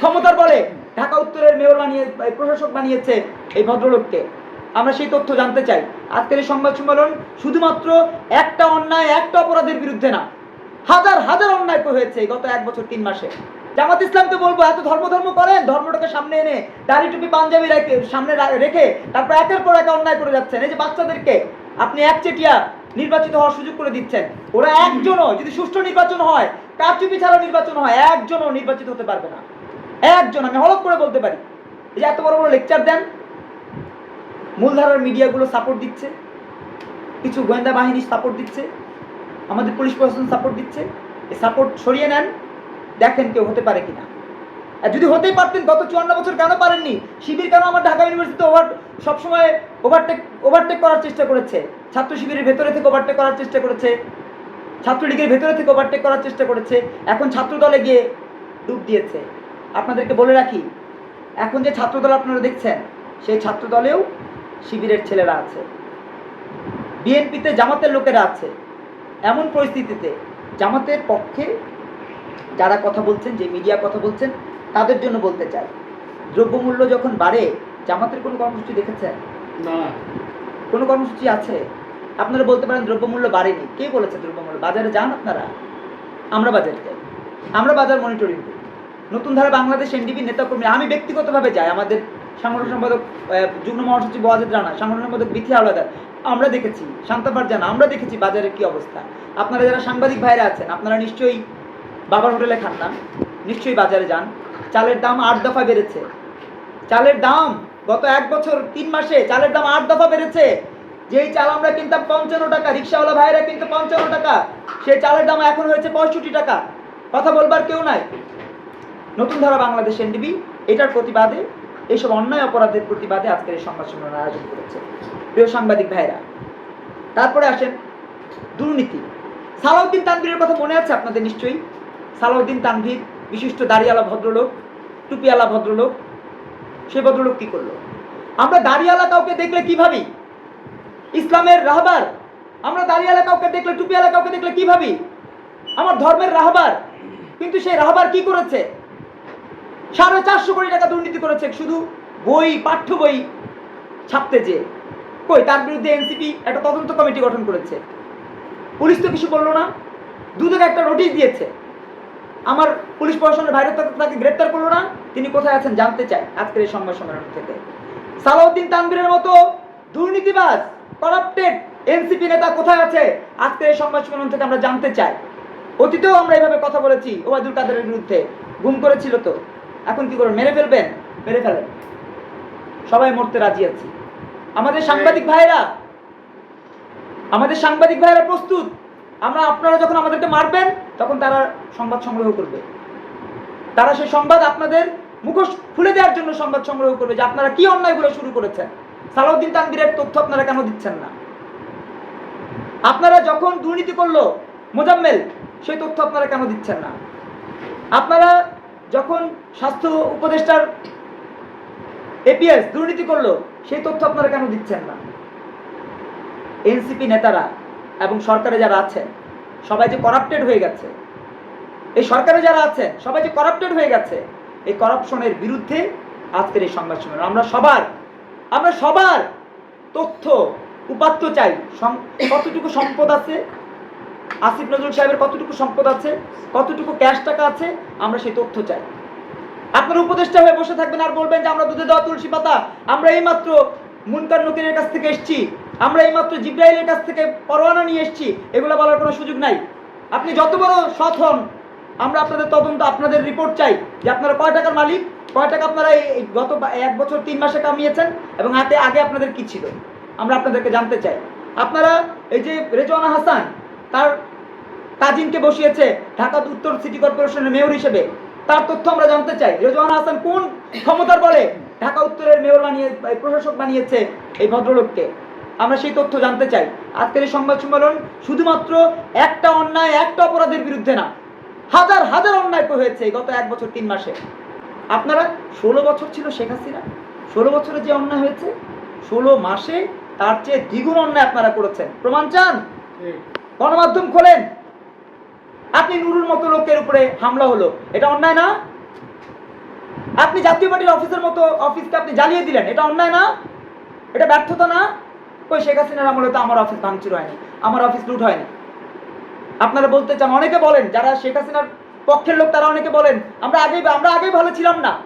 ক্ষমতার বলে ঢাকা উত্তরের মেয়র বানিয়ে প্রশাসক বানিয়েছে এই ভদ্রলোককে। আমরা সেই তথ্য জানতে চাই। আজকের এই সংবাদ সম্মেলন শুধুমাত্র একটা অন্যায়, একটা অপরাধের বিরুদ্ধে না, হাজার হাজার অন্যায় তো হয়েছে গত এক বছর, তিন মাসে। জামাত ইসলামকে বলব, এত ধর্ম ধর্ম করেন, ধর্মটাকে সামনে এনে দাড়ি টুপি পাঞ্জাবি রেখে, সামনে রেখে তারপর একের পর এক অন্যায় করে যাচ্ছেন। এই যে বাচ্চাদেরকে আপনি একচেটিয়া নির্বাচিত হওয়ার সুযোগ করে দিচ্ছেন, ওরা একজনও যদি সুষ্ঠু নির্বাচন হয় কারচুপি ছাড়া নির্বাচন হয়, একজনও নির্বাচিত হতে পারবে না। একজন আমি হলফ করে বলতে পারি। এই যে এত বড় বড় লেকচার দেন, মূলধারার মিডিয়াগুলো সাপোর্ট দিচ্ছে, কিছু গোয়েন্দা বাহিনী সাপোর্ট দিচ্ছে, আমাদের পুলিশ প্রশাসন সাপোর্ট দিচ্ছে, এই সাপোর্ট সরিয়ে নেন, দেখেন কেউ হতে পারে কিনা। আর যদি হতেই পারতেন, গত চুয়ান্ন বছর কেন পারেননি? শিবির কেন আমার ঢাকা ইউনিভার্সিটি ওভার সবসময় ওভারটেক ওভারটেক করার চেষ্টা করেছে? ছাত্র শিবিরের ভেতরে থেকে ওভারটেক করার চেষ্টা করেছে? ছাত্রলীগের ভেতরে থেকে ওভারটেক করার চেষ্টা করেছে? এখন ছাত্র দলে গিয়ে ডুব দিয়েছে। আপনাদেরকে বলে রাখি এখন যে ছাত্রদল আপনারা দেখছেন সেই ছাত্রদলেও শিবিরের ছেলেরা আছে। বিএনপিতে জামাতের লোকেরা আছে। এমন পরিস্থিতিতে জামাতের পক্ষে যারা কথা বলছেন যে মিডিয়া কথা বলছেন তাদের জন্য বলতে চাই। দ্রব্যমূল্য যখন বাড়ে জামাতের কোনো কর্মসূচি দেখেছেন? না। কোনো কর্মসূচি আছে? আপনারা বলতে পারেন দ্রব্যমূল্য বাড়েনি। কে বলেছে দ্রব্যমূল্য? বাজারে যান আপনারা। আমরা বাজারে যাই আমরা বাজার মনিটরিং করি। নতুন ধারা বাংলাদেশ এনডিপি নেতাকর্মী। আমি ব্যক্তিগতভাবে যাই, আমাদের সাংগঠনিক সম্পাদক যুগ্ম মহাসচিব ওয়াজেদ রানা, সাংগঠনিক সম্পাদক বিথি আলাদার আমরা দেখেছি শান্তাবার জানা আমরা দেখেছি বাজারের কি অবস্থা। আপনারা যারা সাংবাদিক ভাইরা আছেন, আপনারা নিশ্চয়ই বাবার হোটেলে খান না, নিশ্চয়ই বাজারে যান। চালের দাম আট দফা বেড়েছে। চালের দাম গত এক বছর, তিন মাসে চালের দাম আট দফা বেড়েছে। যেই চাল আমরা কিনতাম পঞ্চান্ন টাকা, রিক্সাওয়ালা ভাইরা কিন্তু পঞ্চান্ন টাকা, সেই চালের দাম এখন হয়েছে পঁয়ষট্টি টাকা। কথা বলবার কেউ নাই। নতুন ধারা বাংলাদেশ এনডিবি, এটার প্রতিবাদে এইসব অন্যায় অপরাধের প্রতিবাদে আজকের এই সংবাদ সম্মেলন আয়োজন করেছে। প্রিয় সাংবাদিক ভাইরা তারপরে আসেন দুর্নীতি। সালাউদ্দিন তানভীরের কথা মনে আছে আপনাদের নিশ্চয়ই? সালাউদ্দিন তানভীর, বিশিষ্ট দাড়িওয়ালা ভদ্রলোক, টুপিওয়ালা ভদ্রলোক, সে ভদ্রলোক কি করল? আমরা দাড়িওয়ালা কাউকে দেখলে কি ভাবি? ইসলামের রাহবার। আমরা দাড়িওয়ালা কাউকে দেখলে, টুপিওয়ালা কাউকে দেখলে কি ভাবি? আমার ধর্মের রাহবার। কিন্তু সেই রাহবার কি করেছে? সাড়ে চারশো কোটি টাকা দুর্নীতি করেছে, শুধু বই, পাঠ্য বই ছাপতে যে। কই, তার বিরুদ্ধে এনসিপি একটা তদন্ত কমিটি গঠন করেছে। পুলিশ তো কিছু বলল না। দুদকে একটা নোটিশ দিয়েছে। আমার পুলিশ প্রশাসনের বাইরে তাকে গ্রেপ্তার করল না। তিনি কোথায় আছেন জানতে চাই আজকের এই সংবাদ সম্মেলন থেকে। সালাউদ্দিন তানবিরের মতো দুর্নীতিবাজ করাপ্টেড এনসিপি নেতা কোথায় আছে আজকের এই সংবাদ সম্মেলন থেকে আমরা জানতে চাই। অতীতেও আমরা এইভাবে কথা বলেছি ওবায়দুল কাদেরের বিরুদ্ধে। গুম করেছিল তো। এখন কি করবেন? মেরে ফেলবেন? মেরে ফেলেন। সবাই মরতে রাজি আছি। আমাদের সাংবাদিক ভাইরা আমাদের সাংবাদিক ভাইরা প্রস্তুত। আমরা আপনারা যখন আমাদেরকে মারবেন তখন তারা সংবাদ সংগ্রহ করবে। তারা সেই সংবাদ আপনাদের মুখোশ খুলে দেওয়ার জন্য সংবাদ সংগ্রহ করবে যে আপনারা কি অন্যায় অন্যায়গুলো শুরু করেছেন। সালাউদ্দিন তানবীরের তথ্য আপনারা কেন দিচ্ছেন না? আপনারা যখন দুর্নীতি করল মোজাম্মেল সেই তথ্য আপনারা কেন দিচ্ছেন না? আপনারা যখন স্বাস্থ্য উপদেষ্টার এপিএস দুর্নীতি করল, সেই তথ্য আপনারা কেন দিচ্ছেন না? এনসিপি নেতারা এবং সরকারে যারা আছেন, সবাই যে করাপ্টেড হয়ে গেছে। এই সরকারে যারা আছেন, সবাই যে করাপ্টেড হয়ে গেছে, এই করাপশনের বিরুদ্ধে আজকের এই সংবাদ সম্মেলন। আমরা সবার আমরা সবার তথ্য, উপাত্ত চাই। কতটুকু সম্পদ আছে আসিফ নজরুল সাহেবের কতটুকু সম্পদ আছে, কতটুকু ক্যাশ টাকা আছে, আমরা সেই তথ্য চাই। আপনার উপদেষ্টা হয়ে বসে থাকবেন আর বলবেন যে আমরা দুধে দেওয়া তুলসী পাতা, আমরা এইমাত্র মুনকার নকিরের কাছ থেকে এসেছি, আমরা এইমাত্র জিব্রাইলের কাছ থেকে পরোয়ানা নিয়ে এসেছি, এগুলো বলার কোনো সুযোগ নাই। আপনি যত বড় সৎ হন, আমরা আপনাদের তদন্ত, আপনাদের রিপোর্ট চাই যে আপনারা কয় টাকার মালিক, কয় টাকা আপনারা এই গত এক বছর তিন মাসে কামিয়েছেন এবং হাতে আগে আপনাদের কি ছিল? আমরা আপনাদেরকে জানতে চাই। আপনারা এই যে রেজওয়ানা হাসান তার কাজিনকে বসিয়েছে ঢাকা উত্তর সিটি কর্পোরেশনের মেয়র হিসেবে। তার তথ্য আমরা জানতে চাই। রেজওয়ানা হাসান কোন ক্ষমতার বলে ঢাকা উত্তরের মেয়র বানিয়ে প্রশাসক বানিয়েছে এই ভদ্রলোককে? আমরা সেই তথ্য জানতে চাই। আজকের এই সংবাদ সম্মেলন শুধুমাত্র একটা অন্যায়, একটা অপরাধের বিরুদ্ধে না, হাজার হাজার অন্যায় হয়েছে গত এক বছর, তিন মাসে। আপনারা ষোলো বছর ছিল শেখ হাসিনা। ষোলো বছরে যে অন্যায় হয়েছে, ষোলো মাসে তার চেয়ে দ্বিগুণ অন্যায় আপনারা করেছেন। প্রমাণ চান? গণমাধ্যম খোলেন। আপনি নুরুর মতো লোকের উপরে হামলা হলো। এটা অন্যায় না? আপনি জাতীয় পার্টির অফিসের মতো অফিসকে আপনি জ্বালিয়ে দিলেন। এটা অন্যায় না? এটা ব্যর্থতা না? ওই শেখ হাসিনার আমলে তো আমার অফিস ভাঙচুর হয়নি। আমার অফিস লুট হয়নি। আপনারা বলতে চান, অনেকে বলেন, যারা শেখ হাসিনার পক্ষের লোক, তারা অনেকে বলেন, আমরা আগেই আমরা আগেই ভালো ছিলাম না।